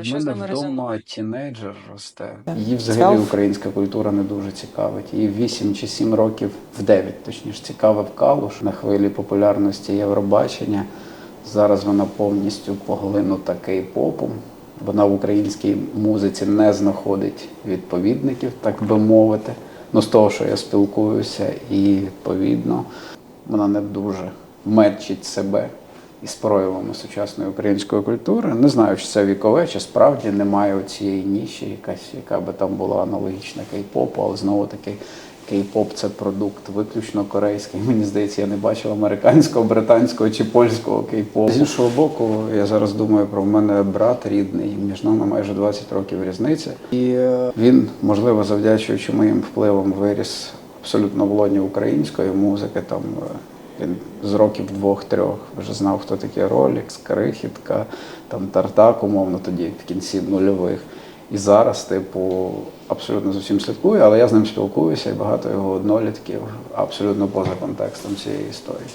У Що з мене вдома тінейджер росте. Її взагалі українська культура не дуже цікавить. Їй 8 чи 7 років, в 9 точніше, цікавив Калуш на хвилі популярності Євробачення. Зараз вона повністю поглинута кей-попом. Вона в українській музиці не знаходить відповідників, так би мовити. Ну, з того, що я спілкуюся, і відповідно вона не дуже мечить себе із проявами сучасної української культури. Не знаю, чи це вікове, чи справді немає цієї ніші, якась, яка би там була аналогічна кей-попу, але знову таки кей-поп це продукт виключно корейський. Мені здається, я не бачив американського, британського чи польського кей-попу. З іншого боку, я зараз думаю про мене брат рідний, між нами майже 20 років різниця. І е, він, можливо, завдячуючи моїм впливам, виріс абсолютно в лоні української музики. Там е, він з років двох-трьох вже знав, хто такі Ролікс, Крихітка, там Тартак, умовно, тоді в кінці нульових. І зараз, типу, абсолютно з усім слідкую, але я з ним спілкуюся, і багато його однолітків абсолютно поза контекстом цієї історії.